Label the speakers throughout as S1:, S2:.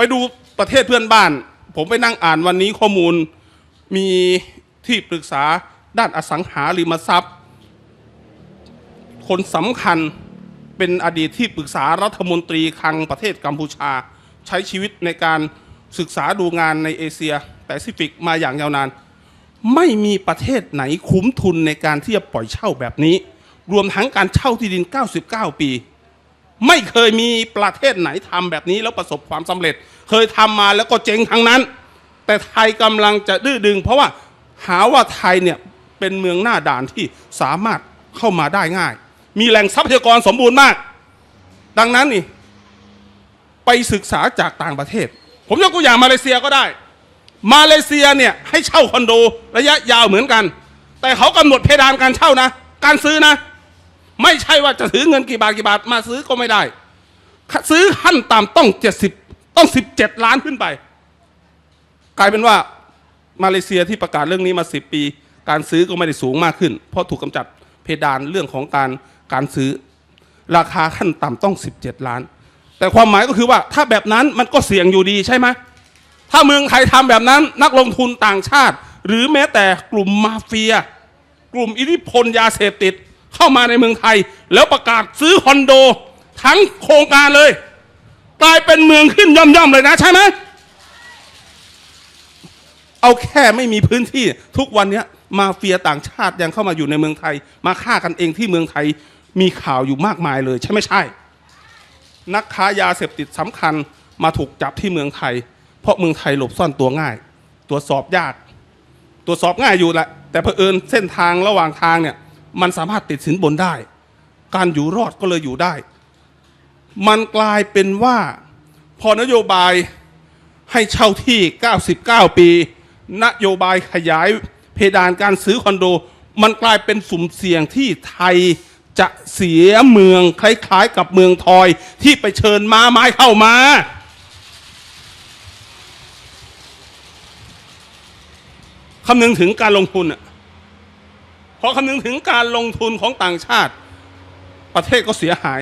S1: ไปดูประเทศเพื่อนบ้าน ผมไปนั่งอ่านวันนี้ข้อมูลมีที่ปรึกษาด้านอสังหาริมทรัพย์ คนสำคัญเป็นอดีตที่ปรึกษารัฐมนตรีคลังประเทศกัมพูชา ใช้ชีวิตในการศึกษาดูงานในเอเชียแปซิฟิกมาอย่างยาวนาน ไม่มีประเทศไหนคุ้มทุนในการที่จะปล่อยเช่าแบบนี้ รวมทั้งการเช่าที่ดิน 99 ปี ไม่เคยมีประเทศไหนทำแบบนี้แล้วประสบความสำเร็จ เคยทำมาแล้วก็เจ๊งทั้งนั้น แต่ไทยกำลังจะดื้อดึง เพราะว่าหาว่าไทยเนี่ยเป็นเมืองหน้าด่านที่สามารถเข้ามาได้ง่าย มีแหล่งทรัพยากรสมบูรณ์มาก ดังนั้นนี่ ไปศึกษาจากต่างประเทศ ผมยกตัวอย่างมาเลเซียก็ได้ มาเลเซียเนี่ยให้เช่าคอนโดระยะยาวเหมือนกัน แต่เขากำหนดเพดานการเช่านะ การซื้อนะ ไม่ใช่ว่าจะถือเงินกี่บาทกี่บาทมาซื้อก็ไม่ได้ ซื้อขั้นต่ำต้องเจ็ดสิบต้องสิบเจ็ดล้านขึ้นไป กลายเป็นว่ามาเลเซียที่ประกาศเรื่องนี้มาสิบปี การซื้อก็ไม่ได้สูงมากขึ้น เพราะถูกกำจัดเพดานเรื่องของการการซื้อ ราคาขั้นต่ำต้อง 17 ล้าน แต่ความหมายก็คือว่าถ้าแบบนั้นมันก็เสี่ยงอยู่ดีใช่ไหมถ้าเมืองไทยทำแบบนั้นนักลงทุนต่างชาติ หรือแม้แต่กลุ่มมาเฟีย กลุ่มอิทธิพลยาเสพติด เข้ามาในเมืองไทย แล้วประกาศซื้อคอนโด ทั้งโครงการเลย กลายเป็นเมืองขึ้นย่อมๆเลยนะใช่ไหมเอาแค่ไม่มีพื้นที่ทุกวันนี้มาเฟียต่างชาติยังเข้ามาอยู่ในเมืองไทย มาฆ่ากันเองที่เมืองไทยมีข่าวอยู่มากมายเลยใช่ไม่ใช่ นักค้ายาเสพติดสำคัญมาถูกจับที่เมืองไทย เพราะเมืองไทยหลบซ่อนตัวง่าย ตรวจสอบยาก ตรวจสอบง่ายอยู่แหละแต่เผอิญเส้นทางระหว่างทางเนี่ย มันสามารถติดสินบนได้ การอยู่รอดก็เลยอยู่ได้ มันกลายเป็นว่า พอนโยบายให้เช่าที่ 99 ปี นโยบายขยายเพดานการซื้อคอนโด มันกลายเป็นสุ่มเสี่ยงที่ไทยจะเสียเมืองคล้ายๆ กับเมืองทอยที่ไปเชิญม้าไม้เข้ามา คำนึงถึงการลงทุนอะ พอคำนึงถึงการลงทุนของต่างชาติ ประเทศก็เสียหาย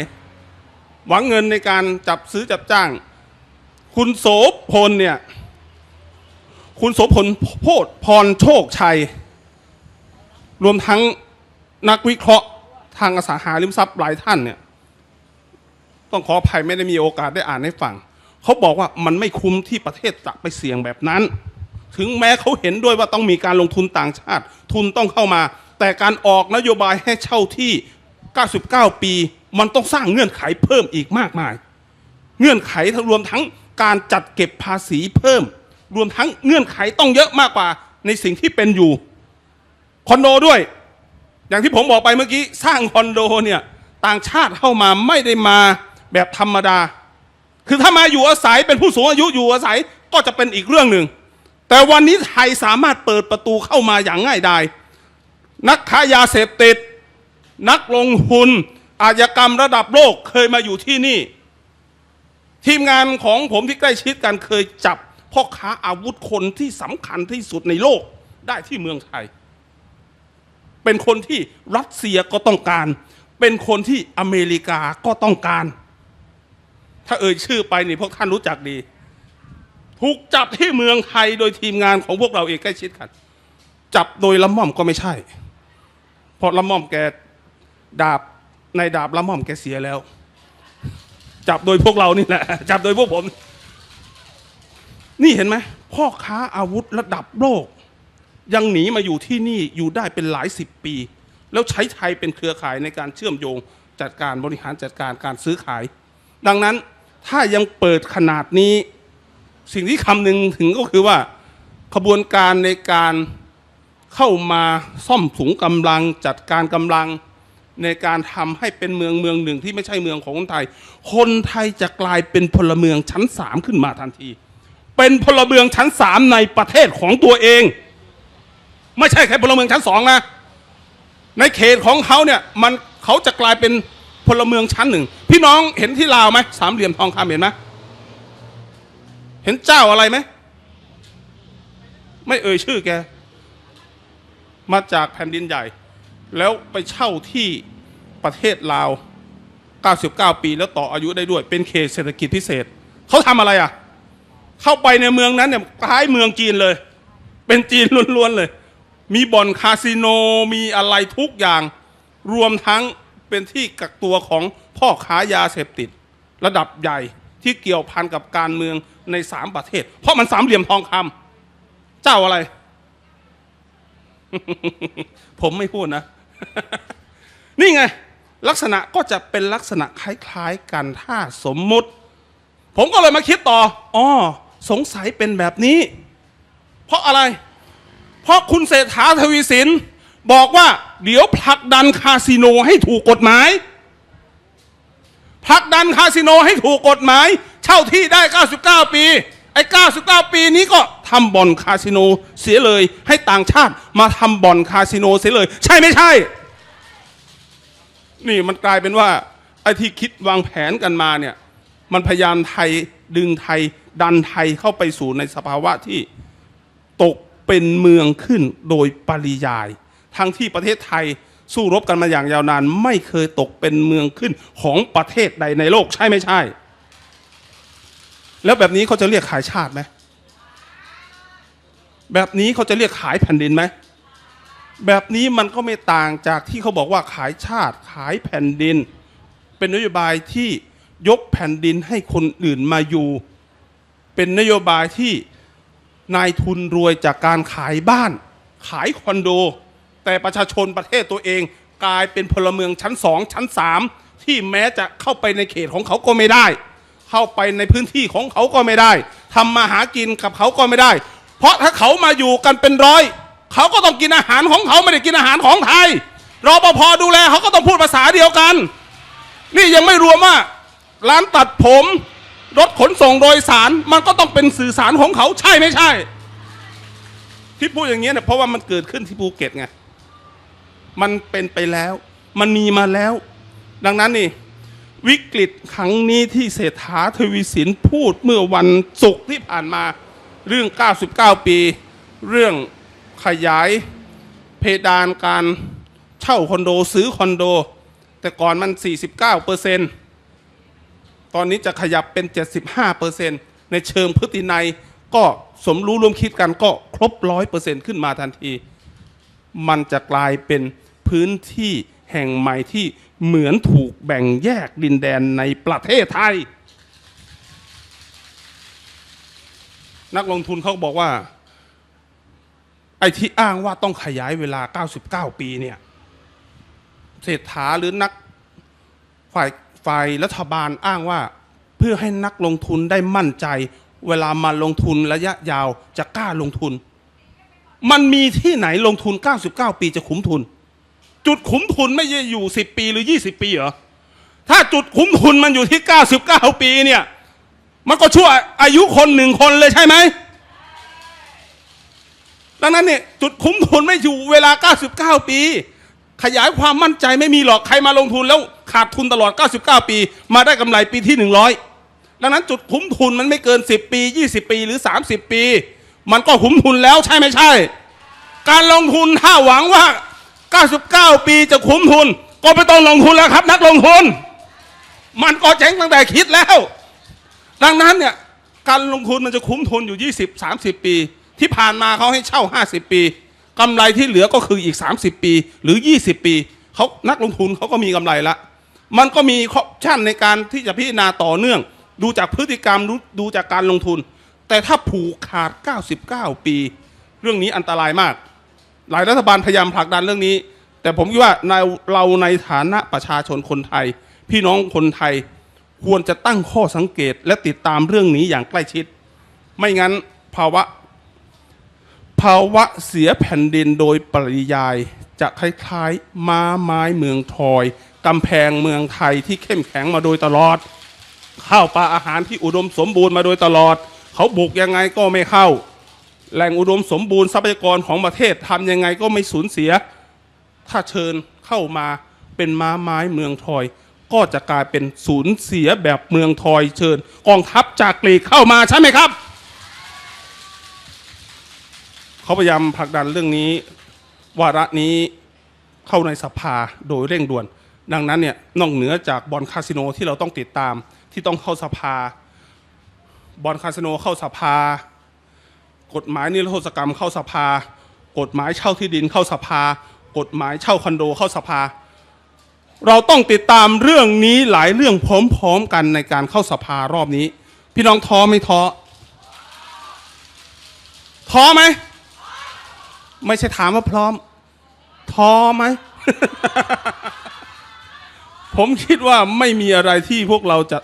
S1: หวังเงินในการจับซื้อจับจ้าง คุณโสพลเนี่ย คุณโสพลโพธพรโชคชัย รวมทั้งนักวิเคราะห์ทางอสังหาริมทรัพย์หลายท่านเนี่ย ต้องขออภัยไม่ได้มีโอกาสได้อ่านให้ฟังเขาบอกว่ามันไม่คุ้มที่ประเทศจะไปเสี่ยงแบบนั้น ถึงแม้เขาเห็นด้วยว่าต้องมีการลงทุนต่างชาติ ทุนต้องเข้ามา แต่การออกนโยบายให้เช่าที่ 99 ปี มันต้องสร้างเงื่อนไขเพิ่มอีกมากมาย เงื่อนไขรวมทั้งการจัดเก็บภาษีเพิ่ม รวมทั้งเงื่อนไขต้องเยอะมากกว่าในสิ่งที่เป็นอยู่คอนโดด้วย อย่างที่ผมบอกไปเมื่อกี้สร้างคอนโดเนี่ยต่างชาติเข้ามาไม่ได้มาแบบธรรมดา คือถ้ามาอยู่อาศัยเป็นผู้สูงอายุอยู่อาศัยก็จะเป็นอีกเรื่องหนึ่งแต่วันนี้ไทยสามารถเปิดประตูเข้ามาอย่างง่ายดาย นักค้ายาเสพติด นักลงทุนอาชญากรรมระดับโลกเคยมาอยู่ที่นี่ ทีมงานของผมที่ใกล้ชิดกันเคยจับพ่อค้าอาวุธคนที่สำคัญที่สุดในโลกได้ที่เมืองไทย เป็นคนที่รัสเซียก็ต้องการ เป็นคนที่อเมริกาก็ต้องการ ถ้าเอ่ยชื่อไปนี่พวกท่านรู้จักดี ถูกจับที่เมืองไทยโดยทีมงานของพวกเราเองใกล้ชิดกัน จับโดยละม่อมก็ไม่ใช่ เพราะละม่อมแกดาบในดาบละม่อมแกเสียแล้ว จับโดยพวกเรานี่แหละจับโดยพวกผม นี่เห็นไหมพ่อค้าอาวุธระดับโลก ยังหนีมาอยู่ที่นี่อยู่ได้เป็นหลายสิบปี แล้วใช้ไทยเป็นเครือข่ายในการเชื่อมโยงจัดการบริหารจัดการการซื้อขาย ดังนั้นถ้ายังเปิดขนาดนี้ สิ่งที่คำนึงถึงก็คือว่าขบวนการในการ เข้ามาซ่อมถุงกำลังจัดการกำลังในการทำให้เป็นเมืองเมืองหนึ่งที่ไม่ใช่เมืองของคนไทย คนไทยจะกลายเป็นพลเมืองชั้นสามขึ้นมาทันที เป็นพลเมืองชั้นสามในประเทศของตัวเอง ไม่ใช่แค่พลเมืองชั้นสองนะ ในเขตของเขาเนี่ยมันเขาจะกลายเป็นพลเมืองชั้นหนึ่ง พี่น้องเห็นที่ลาวไหมสามเหลี่ยมทองคำเห็นไหมเห็นเจ้าอะไรไหม ไม่เอ่ยชื่อแก มาจากแผ่นดินใหญ่ แล้วไปเช่าที่ประเทศลาว 99 ปีแล้วต่ออายุได้ด้วย เป็นเขตเศรษฐกิจพิเศษ เขาทำอะไรอะ เข้าไปในเมืองนั้นเนี่ยคล้ายเมืองจีนเลย เป็นจีนล้วนๆเลย มีบ่อนคาสิโนมีอะไรทุกอย่าง รวมทั้งเป็นที่กักตัวของพ่อค้ายาเสพติด ระดับใหญ่ที่เกี่ยวพันกับการเมืองในสามประเทศ เพราะมันสามเหลี่ยมทองคำเจ้าอะไร ผมไม่พูดนะ นี่ไง ลักษณะก็จะเป็นลักษณะคล้ายๆกันถ้าสมมุติ ผมก็เลยมาคิดต่ออ๋อสงสัยเป็นแบบนี้ เพราะอะไร เพราะคุณเศรษฐาทวีสิน บอกว่า เดี๋ยวผลักดันคาสิโนให้ถูกกฎหมายผลักดันคาสิโนให้ถูกกฎหมาย เช่าที่ได้ 99 ปี ไอ้ 99 ปีนี้ก็ ทำบ่อนคาสิโนเสียเลย ให้ต่างชาติมาทำบ่อนคาสิโนเสียเลย ใช่ไม่ใช่ นี่มันกลายเป็นว่าไอ้ที่คิดวางแผนกันมาเนี่ย มันพยายามไทยดึงไทย ดันไทยเข้าไปสู่ในสภาวะที่ตกเป็นเมืองขึ้นโดยปริยาย ทั้งที่ประเทศไทยสู้รบกันมาอย่างยาวนาน ไม่เคยตกเป็นเมืองขึ้นของประเทศใดในโลกใช่ไม่ใช่ แล้วแบบนี้เขาจะเรียกขายชาติไหม แบบนี้เขาจะเรียกขายแผ่นดินไหมแบบนี้มันก็ไม่ต่างจากที่เขาบอกว่าขายชาติขายแผ่นดิน เป็นนโยบายที่ยกแผ่นดินให้คนอื่นมาอยู่ เป็นนโยบายที่นายทุนรวยจากการขายบ้าน ขายคอนโด แต่ประชาชนประเทศตัวเองกลายเป็นพลเมืองชั้นสองชั้นสามที่แม้จะเข้าไปในเขตของเขาก็ไม่ได้ เข้าไปในพื้นที่ของเขาก็ไม่ได้ทำมาหากินกับเขาก็ไม่ได้ เพราะถ้าเขามาอยู่กันเป็นร้อย เขาก็ต้องกินอาหารของเขาไม่ได้กินอาหารของไทยรอปภดูแลเขาก็ต้องพูดภาษาเดียวกัน นี่ยังไม่รวมว่า ร้านตัดผม รถขนส่งโดยสาร มันก็ต้องเป็นสื่อสารของเขาใช่ไม่ใช่ ที่พูดอย่างนี้เนี่ยเพราะว่ามันเกิดขึ้นที่ภูเก็ตไงมันเป็นไปแล้ว มันมีมาแล้ว ดังนั้นนี่ วิกฤตครั้งนี้ที่เศรษฐาทวีสินพูดเมื่อวันศุกร์ที่ผ่านมา เรื่อง 99 ปี เรื่องขยายเพดานการเช่าคอนโดซื้อคอนโด แต่ก่อนมัน 49เปอร์เซ็นต์ตอนนี้จะขยับเป็น 75%ในเชิงพฤตินัยก็สมรู้ร่วมคิดกันก็ครบร้อยเปอร์เซ็นต์ขึ้นมาทันที มันจะกลายเป็นพื้นที่แห่งใหม่ที่เหมือนถูกแบ่งแยกดินแดนในประเทศไทย นักลงทุนเขาบอกว่า ไอ้ที่อ้างว่าต้องขยายเวลา 99 ปีเนี่ยเศรษฐาหรือนักฝ่ายฝ่ายรัฐบาลอ้างว่า เพื่อให้นักลงทุนได้มั่นใจ เวลามาลงทุนระยะยาวจะกล้าลงทุน มันมีที่ไหนลงทุน 99 ปีจะคุ้มทุน จุดคุ้มทุนไม่ใช่อยู่ 10 ปีหรือ 20 ปีเหรอถ้าจุดคุ้มทุนมันอยู่ที่ 99 ปีเนี่ย มันก็ชั่วอายุคนหนึ่งคนเลยใช่ไหมดังนั้นเนี่ยจุดคุ้มทุนไม่อยู่เวลา 99 ปี ขยายความมั่นใจไม่มีหรอกใครมาลงทุนแล้วขาดทุนตลอด 99 ปี มาได้กำไรปีที่ 100 ดังนั้นจุดคุ้มทุนมันไม่เกิน 10 ปี 20 ปีหรือ 30 ปี มันก็คุ้มทุนแล้วใช่ไม่ใช่ การลงทุนถ้าหวังว่า 99 ปีจะคุ้มทุน ก็ไม่ต้องลงทุนแล้วครับ นักลงทุน มันก็เจ๊งตั้งแต่คิดแล้ว ดังนั้นเนี่ยการลงทุนมันจะคุ้มทุนอยู่ 20 30 ปี ที่ผ่านมาเขาให้เช่า 50 ปีกำไรที่เหลือก็คืออีก 30 ปี หรือ 20 ปีเขานักลงทุนเขาก็มีกำไรละ มันก็มีข้อชั่นในการที่จะพิจารณาต่อเนื่อง ดูจากพฤติกรรมดูดูจากการลงทุน แต่ถ้าผูกขาด 99 ปี เรื่องนี้อันตรายมาก หลายรัฐบาลพยายามผลักดันเรื่องนี้ แต่ผมคิดว่าในเราในฐานะประชาชนคนไทย พี่น้องคนไทย ควรจะตั้งข้อสังเกตและติดตามเรื่องนี้อย่างใกล้ชิด ไม่งั้นภาวะ ภาวะเสียแผ่นดินโดยปริยายจะคล้ายๆ ม้าไม้เมืองทอยกำแพงเมืองไทยที่เข้มแข็งมาโดยตลอด ข้าวปลาอาหารที่อุดมสมบูรณ์มาโดยตลอด เขาบุกยังไงก็ไม่เข้า แหล่งอุดมสมบูรณ์ทรัพยากรของประเทศทำยังไงก็ไม่สูญเสีย ถ้าเชิญเข้ามาเป็นม้าไม้เมืองทอย ก็จะกลายเป็นสูญเสียแบบเมืองทอยเชิญ กองทัพจากกรีกเข้ามาใช่ไหมครับ เขาพยายามผลักดันเรื่องนี้ วาระนี้เข้าในสภาโดยเร่งด่วน ดังนั้นเนี่ยนอกเหนือจากบอลคาสิโนที่เราต้องติดตามที่ต้องเข้าสภา บอลคาสิโนเข้าสภา กฎหมายนิรโทษกรรมเข้าสภา กฎหมายเช่าที่ดินเข้าสภา กฎหมายเช่าคอนโดเข้าสภา เราต้องติดตามเรื่องนี้หลายเรื่องพร้อมๆกันในการเข้าสภารอบนี้ พี่น้องท้อไม่ท้อท้อไหมไม่ใช่ถามว่าพร้อมท้อไหมผมคิดว่าไม่มีอะไรที่พวกเราจะ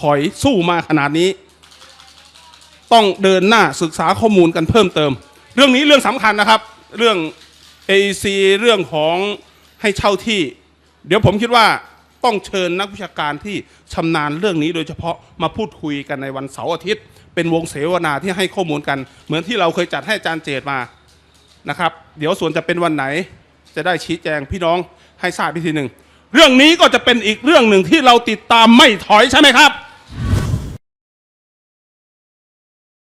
S1: ถอยสู้มาขนาดนี้ ต้องเดินหน้าศึกษาข้อมูลกันเพิ่มเติม เรื่องนี้เรื่องสำคัญนะครับ เรื่อง AEC เรื่องของให้เช่าที่ เดี๋ยวผมคิดว่าต้องเชิญนักวิชาการที่ชำนาญเรื่องนี้โดยเฉพาะมาพูดคุยกันในวันเสาร์อาทิตย์ เป็นวงเสวนาที่ให้ข้อมูลกัน เหมือนที่เราเคยจัดให้อาจารย์เจตมานะครับ เดี๋ยวส่วนจะเป็นวันไหน จะได้ชี้แจงพี่น้องให้ทราบพิธีหนึ่งเรื่องนี้ก็จะเป็นอีกเรื่องหนึ่งที่เราติดตามไม่ถอยใช่ไหมครับ